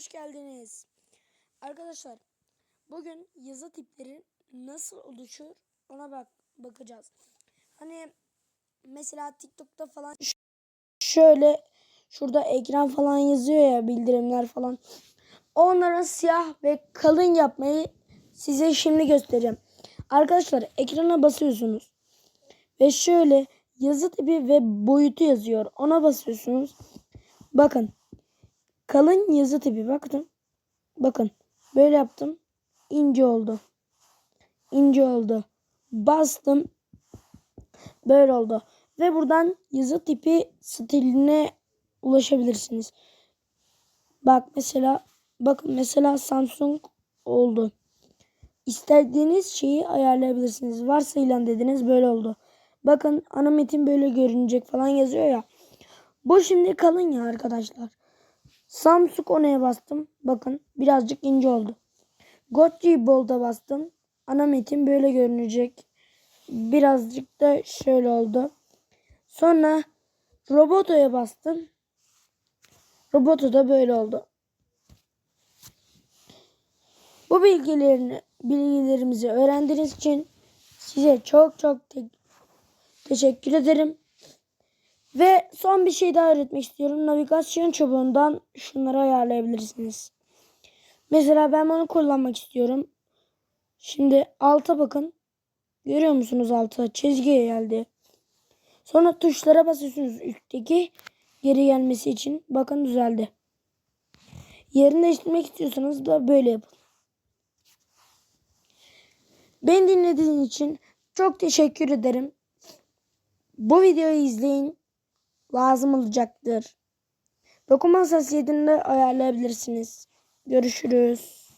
hoş geldiniz. Arkadaşlar bugün yazı tipleri nasıl oluşur ona bak bakacağız. Hani mesela TikTok'ta falan şöyle şurada ekran falan yazıyor ya bildirimler falan. Onları siyah ve kalın yapmayı size şimdi göstereceğim. Arkadaşlar ekrana basıyorsunuz. Ve şöyle yazı tipi ve boyutu yazıyor. Ona basıyorsunuz. Bakın kalın yazı tipi bakın. Bakın böyle yaptım. ince oldu. İnce oldu. Bastım. Böyle oldu. Ve buradan yazı tipi stiline ulaşabilirsiniz. Bak mesela bakın mesela Samsung oldu. İstediğiniz şeyi ayarlayabilirsiniz. Varsayılan dediniz böyle oldu. Bakın ana metin böyle görünecek falan yazıyor ya. Bu şimdi kalın ya arkadaşlar. Samsung Ona'ya bastım. Bakın birazcık ince oldu. Gotchi Bold'a bastım. Ana metin böyle görünecek. Birazcık da şöyle oldu. Sonra Roboto'ya bastım. Roboto da böyle oldu. Bu bilgilerini bilgilerimizi öğrendiğiniz için size çok çok te- teşekkür ederim. Ve son bir şey daha öğretmek istiyorum. Navigasyon çubuğundan şunları ayarlayabilirsiniz. Mesela ben bunu kullanmak istiyorum. Şimdi alta bakın. Görüyor musunuz alta? Çizgiye geldi. Sonra tuşlara basıyorsunuz üstteki geri gelmesi için. Bakın düzeldi. Yerini değiştirmek istiyorsanız da böyle yapın. Beni dinlediğiniz için çok teşekkür ederim. Bu videoyu izleyin. Lazım olacaktır. Dokuma hassasiyetini de ayarlayabilirsiniz. Görüşürüz.